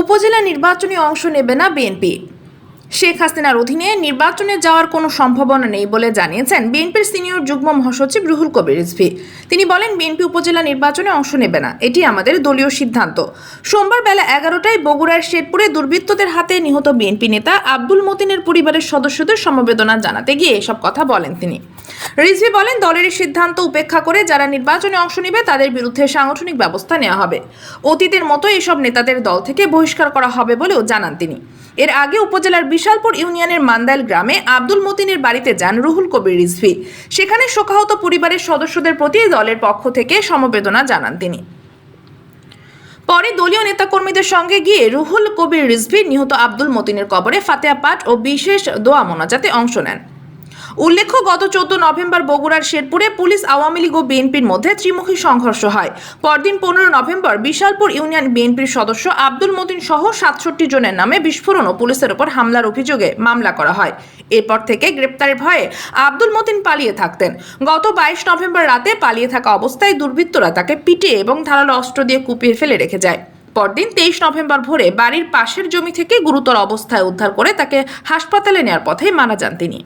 উপজেলা নির্বাচনে অংশ নেবে না বিএনপি। শেখ হাসিনার অধীনে নির্বাচনে যাওয়ার কোনো সম্ভাবনা নেই বলে জানিয়েছেন বিএনপির সিনিয়র যুগ্ম মহাসচিব রুহুল কবির রিজভী। তিনি বলেন, বিএনপি উপজেলা নির্বাচনে অংশ নেবে না। এটি আমাদের দলীয় সিদ্ধান্ত। সোমবার বেলা এগারোটায় বগুড়ার শেরপুরে দুর্বৃত্তদের হাতে নিহত বিএনপি নেতা আব্দুল মতিনের পরিবারের সদস্যদের সমবেদনা জানাতে গিয়ে এসব কথা বলেন তিনি। রিজভী বলেন, দলের সিদ্ধান্ত উপেক্ষা করে যারা নির্বাচনে অংশ নেবে তাদের বিরুদ্ধে সাংগঠনিক ব্যবস্থা নেওয়া হবে। অতীতের মতো এসব নেতাদের দল থেকে বহিষ্কার করা হবে বলেও জানান তিনি। এর আগে উপজেলার বিশালপুর ইউনিয়নের মান্দাইল গ্রামে আব্দুল মতিনের বাড়িতে যান রুহুল কবির রিজভি। সেখানে শোকাহত পরিবারের সদস্যদের প্রতি দলের পক্ষ থেকে সমবেদনা জানান তিনি। পরে দলীয় নেতাকর্মীদের সঙ্গে গিয়ে রুহুল কবির রিজভি নিহত আব্দুল মতিনের কবরে ফাতেহা পাঠ ও বিশেষ দোয়া মোনাজাতে অংশ নেন। উল্লেখ্য, গত চোদ্দ নভেম্বর বগুড়ার শেরপুরে পুলিশ, আওয়ামী লীগ ও বিএনপির মধ্যে ত্রিমুখী সংঘর্ষ হয়। পরদিন পনেরো নভেম্বর বিশালপুর ইউনিয়ন বিএনপির সদস্য আব্দুল মতিন সহ সাতষট্টি জনের নামে বিস্ফোরণ ও পুলিশের ওপর হামলার অভিযোগে মামলা করা হয়। এরপর থেকে গ্রেপ্তারের ভয়ে আব্দুল মতিন পালিয়ে থাকতেন। গত বাইশ নভেম্বর রাতে পালিয়ে থাকা অবস্থায় দুর্বৃত্তরা তাকে পিটিয়ে এবং ধারালো অস্ত্র দিয়ে কুপিয়ে ফেলে রেখে যায়। পরদিন তেইশ নভেম্বর ভোরে বাড়ির পাশের জমি থেকে গুরুতর অবস্থায় উদ্ধার করে তাকে হাসপাতালে নেওয়ার পথে মারা যান তিনি।